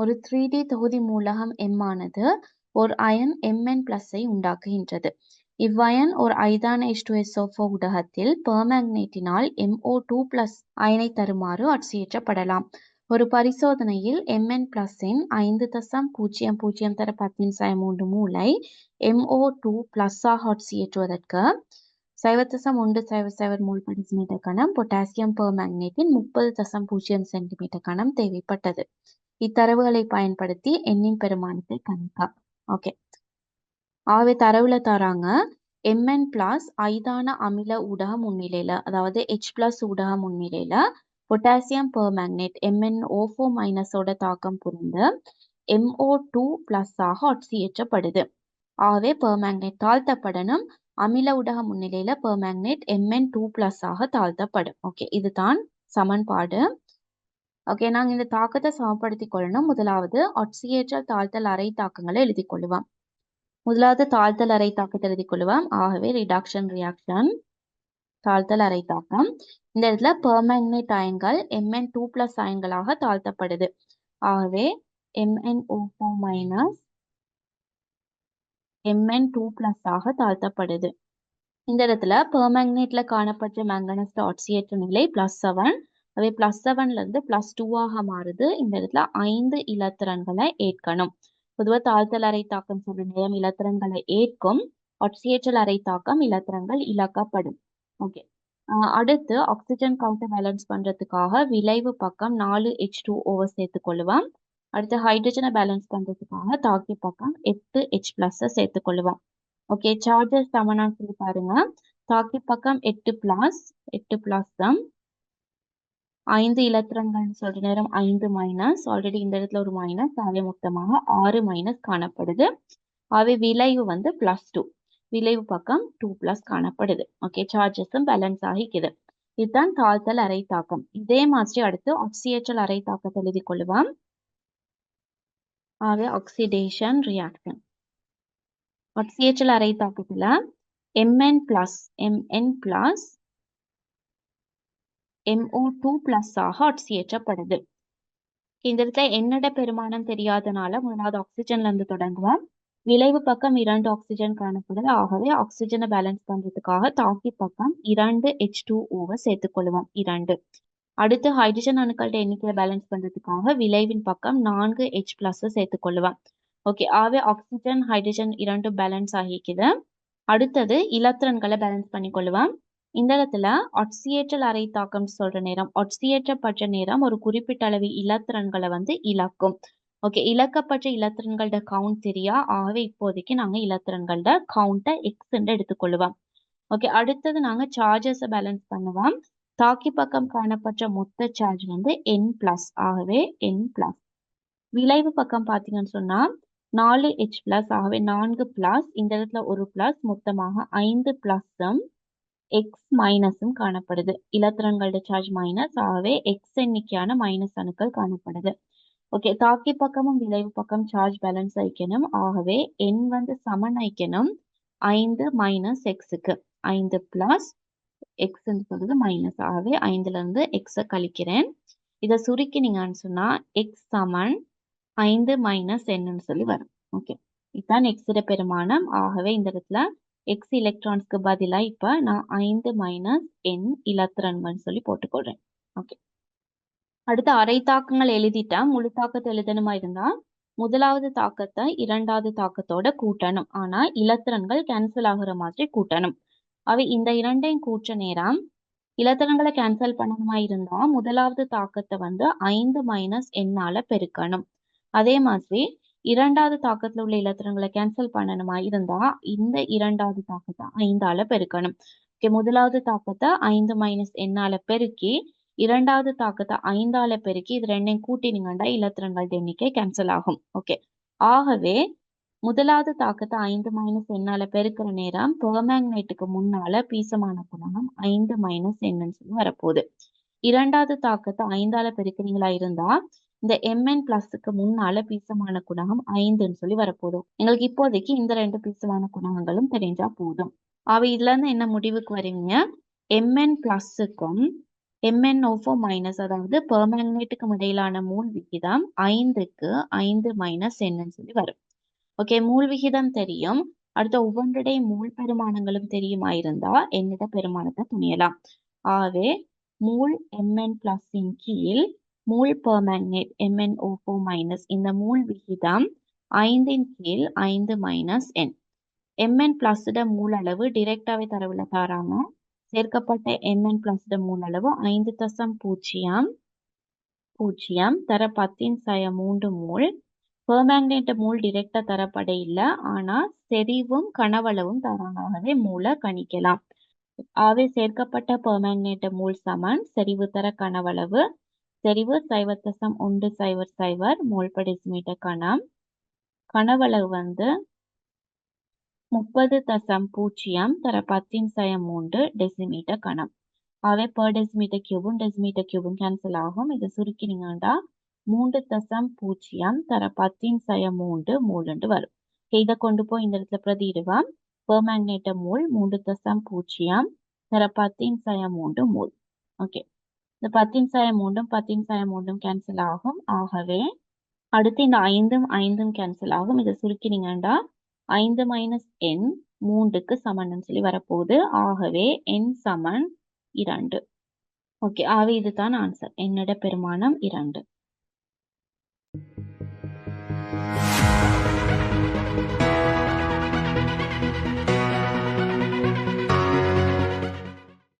ஒரு three D தொகுதி மூலகம் M ஆனது ஓர் அயன் Mn ஐ உண்டாக்குகின்றது. இவ்வயன் ஒரு ஐதான H2SO4 ஊடகத்தில் டூ MO2 அயனை தருமாறு ஆட்சியேற்றப்படலாம். ஒரு பரிசோதனையில் Mn இன் ஐந்து தசம் பூஜ்ஜியம் பூஜ்ஜியம் தர பத்தின் சய மூன்று மூலை MO2 ஆக ஆட்சியேற்றுவதற்கு சைவ தசம் ஒன்று சைவ சைவர் மூல் சென்டிமீட்டர் கணம் பொட்டாசியம் பெர்மேக்னேட்டின் முப்பது தசம் பூஜ்ஜியம் சென்டிமீட்டர் கணம் தேவைப்பட்டது. இத்தரவுகளை பயன்படுத்தி எண்ணின் பெருமானத்தை கணிக்க. ஓகே ஆகவே தரவுல தராங்க. எம்என் பிளஸ் ஐதான அமில ஊடக முன்னிலையில அதாவது ஹெச் பிளஸ் ஊடக முன்னிலையில potassium permanganate MN O four மைனஸோட தாக்கம் புரிந்து MO2 பிளஸ் ஆக ஆக்சியேற்றப்படுது ஆகவே பெர்மாங்கனேட் தாழ்த்தப்படணும். அமில ஊடக முன்னிலையில பெர்மாங்கனேட் Mn2 பிளஸ் ஆக தாழ்த்தப்படும். ஓகே இதுதான் சமன்பாடு ஓகே நாங்கள் இந்த தாக்கத்தை சமப்படுத்தி கொள்ளணும். முதலாவது ஒட்சியேற்றல் தாழ்த்தல் அறை தாக்கங்களை எழுதி கொள்ளுவோம். முதலாவது தாழ்த்தல் அறை தாக்கத்தை எழுதி கொள்ளுவோம். ஆகவே ரிடாக்ஷன் ரியாக்ஷன் தாழ்த்தல் அறை தாக்கம். இந்த இடத்துல பெர்மங்னேட் அயன்கள் எம்என் டூ பிளஸ் அயன்களாக தாழ்த்தப்படுது. ஆகவே MnO4 minus M N two plus ஆக தாழ்த்தப்படுது. இந்த இடத்துல பெர்மேங்கனேட்ல காணப்பட்ட மேங்கனஸ் ஆட்சியேற்ற நிலை பிளஸ் செவன் அதே பிளஸ் செவன்ல இருந்து பிளஸ் டூவாக மாறுது. இந்த இடத்துல ஐந்து இலத்திரன்களை ஏற்கணும். பொதுவாக தாழ்த்தல் அறை தாக்கம் சொல்ற நேரம் இலத்திரன்களை ஏற்கும். ஒட்சியேற்றல் அறை தாக்கம் இலத்திரங்கள் இழக்கப்படும். ஓகே அடுத்து ஆக்சிஜன் கவுண்டர் பேலன்ஸ் பண்றதுக்காக விளைவு பக்கம் நாலு ஹெச் டூ ஓவர் சேர்த்து கொள்ளுவோம். அடுத்து ஹைட்ரஜனை பேலன்ஸ் பண்றதுக்காக தாக்கி பக்கம் எட்டு ஹெச் பிளஸ் சேர்த்து கொள்ளுவோம். ஓகே சார்ஜஸ் சமனா சொல்லி பாருங்க. தாக்கி பக்கம் எட்டு பிளஸ் எட்டு பிளஸ் தான். ஐந்து இலத்திரங்கள் சொல்ற நேரம் ஐந்து மைனஸ் ஆல்ரெடி இந்த இடத்துல ஒரு மைனஸ் ஆகவே மொத்தமாக ஆறு மைனஸ் காணப்படுது. ஆகவே விளைவு வந்து பிளஸ் டூ விளைவு பக்கம் டூ பிளஸ் காணப்படுது. ஓகே சார்ஜஸும் பேலன்ஸ் ஆகிக்குது இதுதான் தாழ்த்தல் அரை தாக்கம். இதே மாதிரி அடுத்து ஆக்சியேற்றல் அரை தாக்கத்தை எழுதி கொள்ளுவோம். ஆகவே ஆக்சிடேஷன் ரியாக்ஷன் ஆக்சியேற்றல் அரை தாக்கத்துல M N plus M N plus MO two plus ஆக ஆக்சியேற்றப்படுது இந்த இடத்துல என்னட பெருமானம் தெரியாதனால முதலாவது ஆக்சிஜன்ல இருந்து தொடங்குவோம். விளைவு பக்கம் இரண்டு ஆக்சிஜன் காணப்படுது. ஆகவே ஆக்சிஜனை பேலன்ஸ் பண்றதுக்காக தாக்கி பக்கம் இரண்டு ஹெச் டூ ஓவை சேர்த்துக்கொள்வோம் இரண்டு. அடுத்து ஹைட்ரஜன் அணுக்களோட எண்ணிக்கையை பேலன்ஸ் பண்றதுக்காக விளைவின் பக்கம் நான்கு ஹெச் பிளஸ் சேர்த்துக்கொள்ளுவோம் ஓகே ஆகவே ஆக்சிஜன் ஹைட்ரஜன் இரண்டும் பேலன்ஸ் ஆகிக்குது. அடுத்தது இலத்திரன்களை பேலன்ஸ் பண்ணிக்கொள்ளுவோம் இந்த இடத்துல ஒட்சியேற்றல் அறை தாக்கம் சொல்ற நேரம் ஒட்சியேற்றப்பட்ட நேரம் ஒரு குறிப்பிட்ட அளவு இலத்திரன்களை வந்து இழக்கும். ஓகே இழக்கப்பட்ட இலத்திரன்களோட கவுண்ட் தெரியா? ஆகவே இப்போதைக்கு நாங்க இலத்திரன்களோட கவுண்ட்டை எக்ஸ் எடுத்துக்கொள்ளுவோம். ஓகே அடுத்தது நாங்க சார்ஜஸ் பேலன்ஸ் பண்ணுவோம். தாக்கி பக்கம் காணப்பட்ட மொத்த சார்ஜ் வந்து என் பிளஸ் ஆகவே என் பிளஸ் விளைவு பக்கம் பாத்தீங்கன்னு சொன்னா நாலு ஹெச் பிளஸ் ஆகவே நான்கு பிளஸ் இந்த இடத்துல ஒரு பிளஸ் மொத்தமாக ஐந்து பிளஸும் எக்ஸ் மைனஸும் காணப்படுது. இலத்திரங்களோட சார்ஜ் மைனஸ் ஆகவே எக்ஸ் எண்ணிக்கையான மைனஸ் அணுக்கள் காணப்படுது. ஓகே தாக்கி பக்கமும் விளைவு பக்கம் சார்ஜ் பேலன்ஸ் வைக்கணும் ஆகவே எண் வந்து சமன் வைக்கணும் ஐந்து மைனஸ் எக்ஸுக்கு ஐந்து பிளஸ் எக்ஸ் சொல்றது மைனஸ் ஆகவே ஐந்துல இருந்து எக்ஸை கழிக்கிறேன். இதை சுருக்கினீங்கன்னு சொன்னா எக்ஸ் சமன் ஐந்து மைனஸ் என்னன்னு சொல்லி வரும். ஓகே இதுதான் எக்ஸோட பெருமானம். ஆகவே இந்த இடத்துல எக்ஸ் எலக்ட்ரான்ஸ்க்கு பதிலாக இப்போ நான் ஐந்து மைனஸ் என் இலத்திரன்கள்னு சொல்லி போட்டுக்கொள்கிறேன் ஓகே அடுத்து அரை தாக்கங்கள் எழுதிட்டா முழு தாக்கத்தை எழுதணுமா இருந்தால் முதலாவது தாக்கத்தை இரண்டாவது தாக்கத்தோட கூட்டணும். ஆனா இலத்திரன்கள் கேன்சல் ஆகுற மாதிரி கூட்டணும். அவை இந்த இரண்டையும் கூற்ற நேரம். இலத்திரங்களை கேன்சல் பண்ணணுமா இருந்தால் முதலாவது தாக்கத்தை வந்து ஐந்து மைனஸ் எண்ணால பெருக்கணும். அதே மாதிரி இரண்டாவது தாக்கத்துல உள்ள இலத்திரங்களை கேன்சல் பண்ணணுமா? இருந்தா இந்த இரண்டாவது தாக்கத்தை ஐந்தால பெருக்கணும். ஓகே முதலாவது தாக்கத்தை ஐந்து மைனஸ் எண்ணால பெருக்கி இரண்டாவது தாக்கத்தை ஐந்தால பெருக்கி இது ரெண்டையும் கூட்டினீங்கன்னா இலத்திரங்கள் எண்ணிக்கை கேன்சல் ஆகும். ஓகே ஆகவே முதலாவது தாக்கத்தை ஐந்து மைனஸ் எண்ணால பெருக்கிற நேரம் புகமேக்னைட்டுக்கு முன்னால பீசமான குணகம் ஐந்து மைனஸ் என்னன்னு சொல்லி வரப்போகுது. இரண்டாவது தாக்கத்தை ஐந்தால பெருக்கிறீங்களா? இருந்தா இந்த எம்என் பிளஸ்க்கு முன்னால பீசமான குணகம் ஐந்துன்னு சொல்லி வரப்போதும் எங்களுக்கு இப்போதைக்கு இந்த ரெண்டு பீசமான குணகங்களும் தெரிஞ்சா போதும். அவ இதுல இருந்து என்ன முடிவுக்கு வரீங்க? M N ப்ளாஸுக்கும் M N O four minus அதாவது பெர்மேங்கனேட்டுக்கும் இடையிலான மூல் விகிதம் ஐந்துக்கு ஐந்து மைனஸ் என்னன்னு சொல்லி வரும். ஓகே மூல் விகிதம் தெரியும். அடுத்த ஒவ்வொன்றுடைய மூல் பெருமானங்களும் தெரியுமா இருந்தா என்னிட பெருமானத்தை துணியலாம். ஆகவே மூல் எம்என் பிளஸின் கீழ் மூல் பெர்மேங்கனேட் MnO4 மைனஸ் இந்த மூல் விகிதம் ஐந்தின் கீழ் ஐந்து மைனஸ் என் எம்என் பிளஸ்ட மூல் அளவு டிரெக்டாகவே தரவில் தாராங்க சேர்க்கப்பட்ட எம்என் பிளஸ்ட மூல் அளவு ஐந்து தசம் பூஜ்ஜியம் பூஜ்ஜியம் தர பத்தின் சய மூன்று மூல். பெர்மேங்கனேட் மூல் டிரெக்டா தரப்பட இல்லை ஆனால் செறிவும் கனவளவும் தராங்கவே மூளை கணிக்கலாம். ஆகவே சேர்க்கப்பட்ட பெர்மேங்கனேட் மூல் சமன் செறிவு தர கனவளவு செறிவு சைவர் தசம் ஒன்று சைவர் சைவர் மோல் per decimeter கணம். கனவளவு வந்து முப்பது தசம் பூஜ்ஜியம் தர பத்தின் சயம் மூன்று டெசிமீட்டர் கணம். ஆகவே பர் டெசிமீட்டர் கியூபும் டெசிமீட்டர் கியூபும் கேன்சல் ஆகும். இதை சுருக்கினீங்கன்னா மூன்று தசம் பூஜ்ஜியம் தர பத்தின் சய மூன்று மூலுண்டு வரும். இதை கொண்டு போய் இந்த இடத்துல பிரதியிடுவோம். பெர்மேங்கனேட்ட மூல் மூன்று தசம் பூஜ்ஜியம் தர பத்தின் சய மூன்று மூல். ஓகே இந்த பத்தின் சாயம் மூன்றும் பத்தின் சாயம் மூன்றும் கேன்சல் ஆகும். ஆகவே அடுத்து இந்த ஐந்தும் ஐந்தும் கேன்சல் ஆகும். இதை சுருக்கினீங்கன்னா ஐந்து மைனஸ் என் மூன்றுக்கு சமன்னு சொல்லி வரப்போகுது. ஆகவே என் சமன் இரண்டு. ஓகே ஆகவே இதுதான் ஆன்சர் என்னோட பெருமானம் இரண்டு.